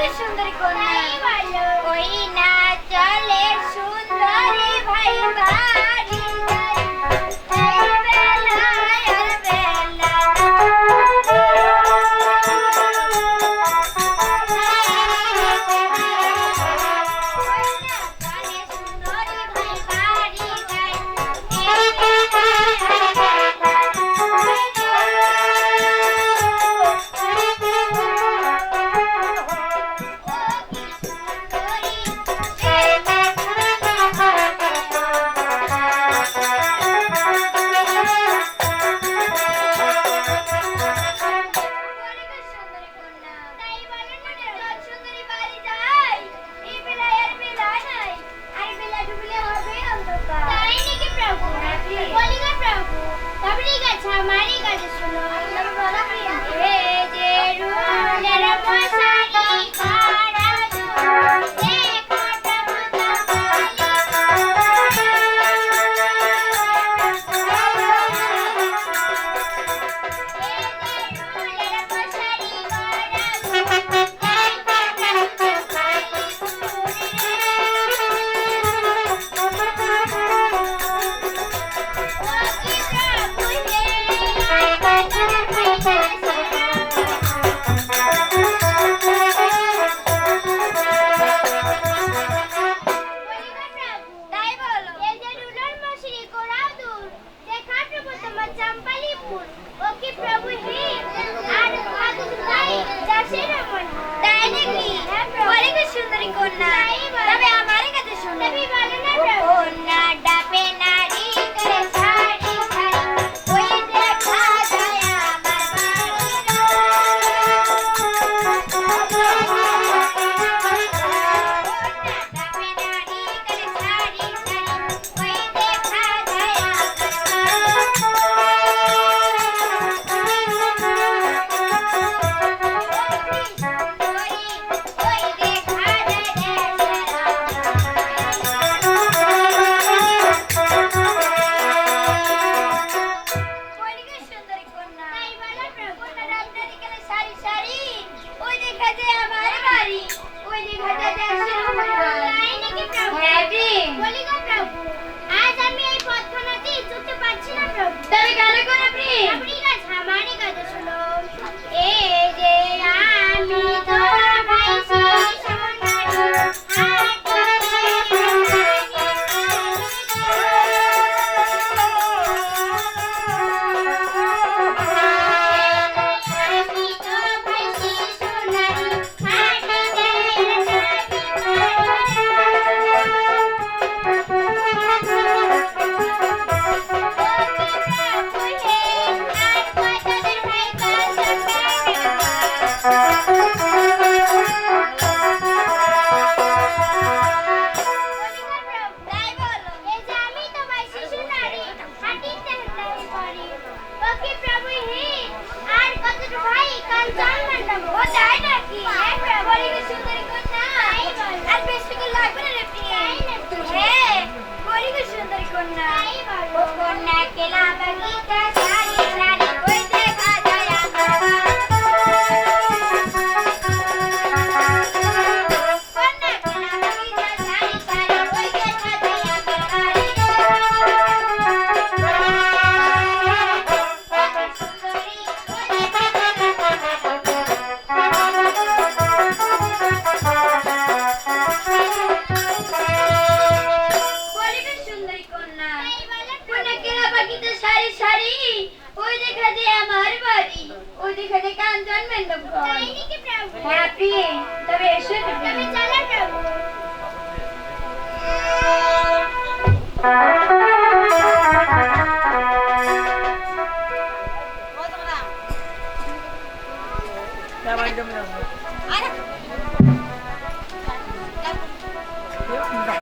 శ్రీకృష్ణుందరి కొండ Bye. Cố gắng. বাগিতে সারি সারি ওই দেখা দে আমার বাড়ি ওই দেখা দে কাঞ্চন মেন্দবন হ্যাঁ প্রিয়ে তবে এসো তুমি চলে